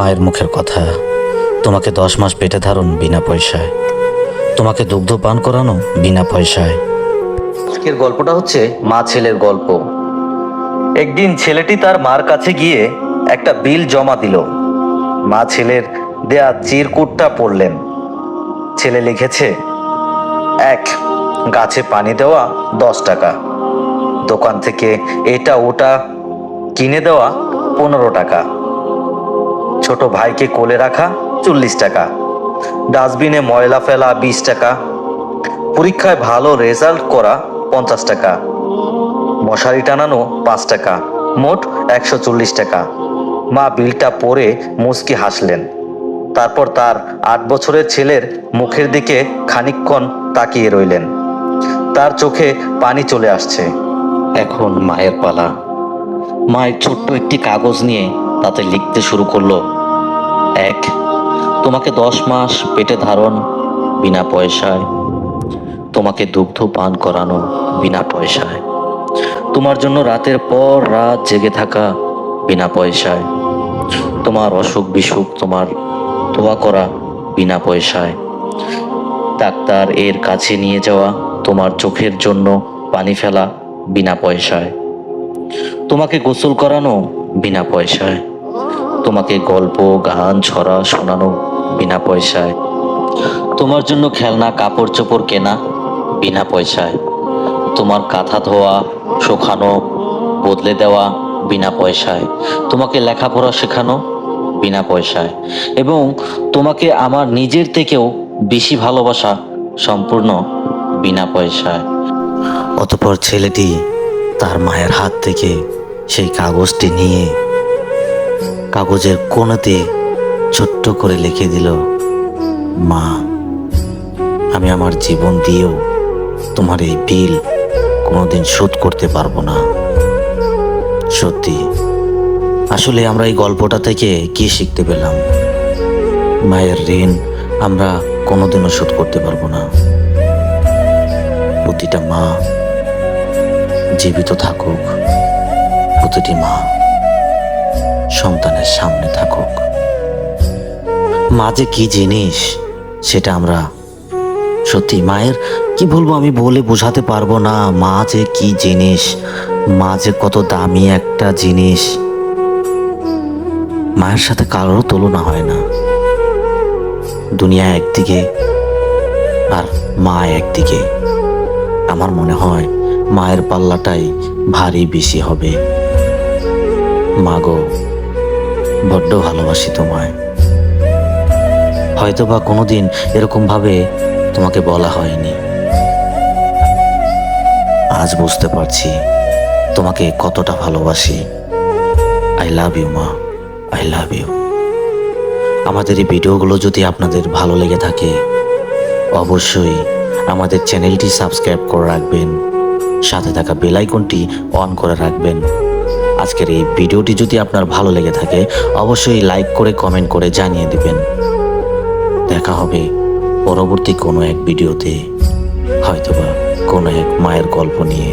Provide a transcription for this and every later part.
মায়ের মুখের কথা। তোমাকে দশ মাস পেটে ধারণ বিনা পয়সায়। তোমাকে দুগ্ধ পান করানো বিনা পয়সায়। আজকের গল্পটা হচ্ছে মা ছেলের গল্প। একদিন ছেলেটি তার মার কাছে গিয়ে একটা বিল জমা দিল। মা ছেলের দেয়া চিরকুটটা পড়লেন। ছেলে লিখেছে, এক, গাছে পানি দেওয়া দশ টাকা। দোকান থেকে এটা ওটা কিনে দেওয়া পনেরো টাকা। ছোট ভাইকে কোলে রাখা চল্লিশ টাকা। ডাস্টবিনে ময়লা ফেলা বিশ টাকা। পরীক্ষায় ভালো রেজাল্ট করা পঞ্চাশ টাকা। মশারি টানানো পাঁচ টাকা। মোট একশো চল্লিশ টাকা। মা বিলটা পরে মুচকি হাসলেন। তারপর তার আট বছরের ছেলের মুখের দিকে খানিকক্ষণ তাকিয়ে রইলেন। তার চোখে পানি চলে আসছে। এখন মায়ের পালা। মায়ের ছোট্ট একটি কাগজ নিয়ে তাতে লিখতে শুরু করল এক। তোমাকে দশ মাস পেটে ধারণ বিনা পয়সায়। তোমাকে দুগ্ধ পান করানো বিনা পয়সায়। তোমার জন্য রাতের পর রাত জেগে থাকা বিনা পয়সায়। তোমার অসুখ বিসুখ, তোমার দোয়া করা বিনা পয়সায়। ডাক্তার এর কাছে নিয়ে যাওয়া তোমার চোখের জন্য পানি ফেলা বিনা পয়সায়। তোমাকে গোসল করানো বিনা পয়সায়। তোমাকে গল্প, গান, ছড়া শোনানো বিনা পয়সায়। তোমার জন্য খেলনা, কাপড় চোপড় কেনা বিনা পয়সায়। তোমার কাঁথা ধোয়া শোখানো বদলে দেওয়া বিনা পয়সায়। তোমাকে লেখাপড়া শেখানো বিনা পয়সায়। এবং তোমাকে আমার নিজের থেকেও বেশি ভালোবাসা সম্পূর্ণ বিনা পয়সায়। অতপর ছেলেটি তার মায়ের হাত থেকে সেই কাগজটি নিয়ে কাগজের কোণাতে ছোট্ট করে লিখে দিল, মা, আমি আমার জীবন দিয়েও তোমার এই বিল কোনোদিন শোধ করতে পারব না। সত্যি, আসলে আমরা এই গল্পটা থেকে কি শিখতে পেলাম? মায়ের ঋণ আমরা কোনোদিনও শোধ করতে পারব না। প্রতিটা মা জীবিত থাকুক, প্রতিটি মা সন্তানের সামনে থাকুক। মা যে কি জিনিস সেটা আমরা সত্যি মায়ের কি বলব আমি বলে বোঝাতে পারব না। মা যে কি জিনিস মা যে কত দামি একটা জিনিস। মায়ের সাথে কারোর তুলনা হয় না। দুনিয়া একদিকে আর মা একদিকে। আমার মনে হয় মায়ের পাল্লাটাই ভারী বেশি হবে। মা গো বড্ড ভালোবাসি তোমায়। হয়তো বা কোনোদিন এরকম ভাবে তোমাকে বলা হয়নি। আজ বুঝতে পারছি তোমাকে কতটা ভালোবাসি। আই লাভ ইউ মা। আই লাভ ইউ আমাদের এই ভিডিওগুলো যদি আপনাদের ভালো লেগে থাকে, অবশ্যই আমাদের চ্যানেলটি সাবস্ক্রাইব করে রাখবেন। সাথে থাকা বেল আইকনটি অন করে রাখবেন। আজকের এই ভিডিওটি যদি আপনার ভালো লেগে থাকে, অবশ্যই লাইক করে, কমেন্ট করে জানিয়ে দিবেন। দেখা হবে পরবর্তী কোনো এক ভিডিওতে। হয়তোবা কোনো এক মায়ের গল্প নিয়ে,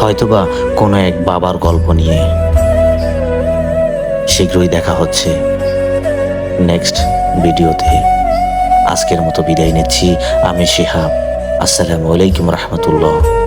হয়তোবা কোনো এক বাবার গল্প নিয়ে শীঘ্রই দেখা হচ্ছে নেক্সট ভিডিওতে। আজকের মতো বিদায় নিচ্ছি। আমি শিহাব। আসসালামু আলাইকুম রহমতুল্লাহ।